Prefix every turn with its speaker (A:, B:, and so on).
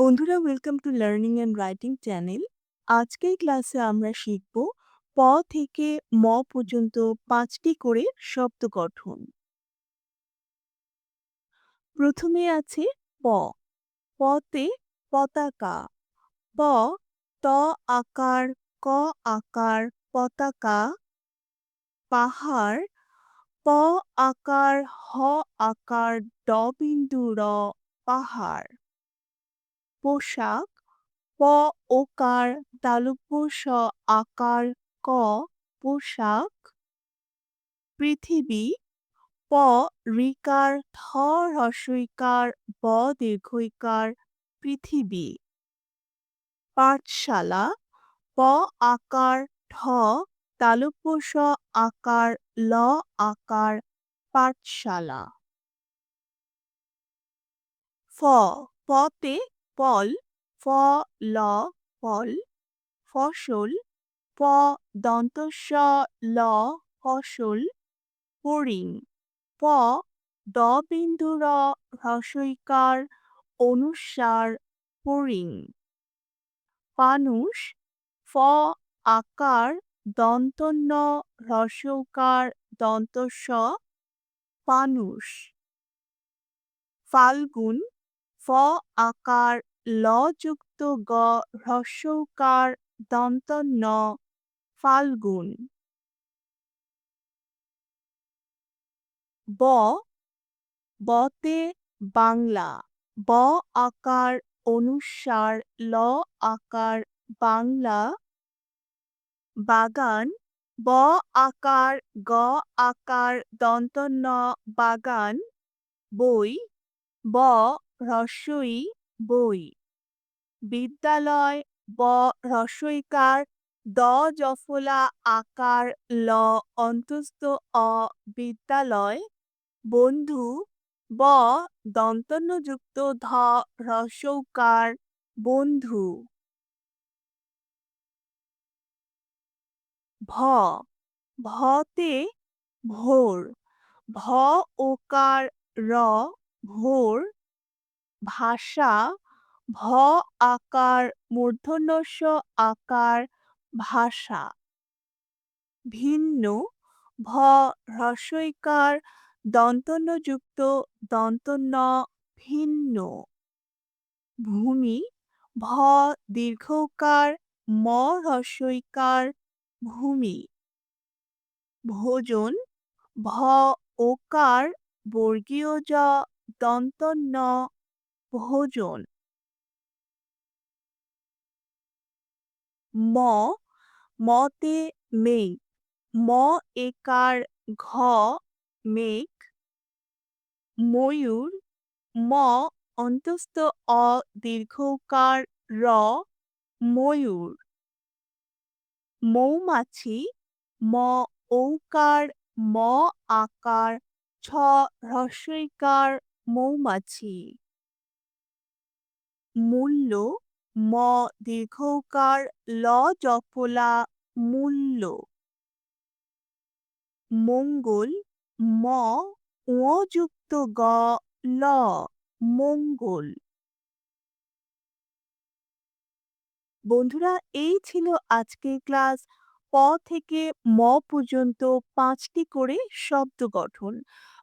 A: বন্ধুরা welcome to learning and writing channel আজকের ক্লাসে আমরা শিখব প থেকে ম পর্যন্ত পাঁচটি করে শব্দ গঠন। প্রথমে আছে প। পতে পতাকা। প, ত আকার, ক আকার, পতাকা। পাহাড়। প আকার, হ আকার, ড বিন্দু, র পাহাড়। পোশাক, প ওকার তালব্য স আকার ক পোশাক। পৃথিবী, প রিকার থ হ্রস্বইকার ব দীর্ঘইকার পৃথিবী। পাঠশালা, প আকার ঠ তালব্য স আকার ল আকার পাঠশালা। ফ পতে ফল ফ, ল, ফল, ফসল, প, দন্তস্ব, ল, ফসল, হরিণ, প, দ বিন্দুর হ্রস্বইকার, অনুসার, হরিণ, পানুষ, ফ, আকার, দন্তন্য হ্রস্বকার দন্তস্ব, পানুষ, ফাল্গুন, ফ, আকার ল যুক্ত গ হ্রস্বকার দন্ত ন ফাল্গুন। ব, বতে বাংলা, ব আকার, অনুসার, ল আকার, বাংলা। বাগান, ব আকার, গ আকার দন্ত ন বাগান। বই, ব হ্রস্বই বই। বিদ্যালয় ব হ্রস্বইকার দ জফলা আকার, ল অন্তস্থ অ বিদ্যালয়। বন্ধু, ব দন্তন্যযুক্ত ধ হ্রস্বকার বন্ধু। ভ, ভতে ভোর, ভ ওকার, র ভোর। ভাষা ভ আকার মূর্ধন্যস্ব আকার, ভাষা। ভিন্ন, ভ হ্রস্বইকার, দন্তন্যযুক্ত দন্তন্য ভিন্ন। ভূমি, ভ দীর্ঘকার, ম হ্রস্বইকার, ভূমি। ভোজন, ভ ওকার, বর্গীয় জ দন্তন্য ভোজন। ম, মতে মেঘ ম একার ঘ মেঘ ময়ূর, ম অন্তস্থ অ দীর্ঘকার র ময়ূর। মৌমাছি, ম ঔকার, ম আকার, ছ হ্রস্বইকার মৌমাছি। মূল্য ম দীর্ঘকার ল জফলা মূল্য। মঙ্গল ম যুক্ত গ ল মঙ্গল। বন্ধুরা, এই ছিল আজকের ক্লাস। প থেকে ম পর্যন্ত পাঁচটি করে শব্দ গঠন।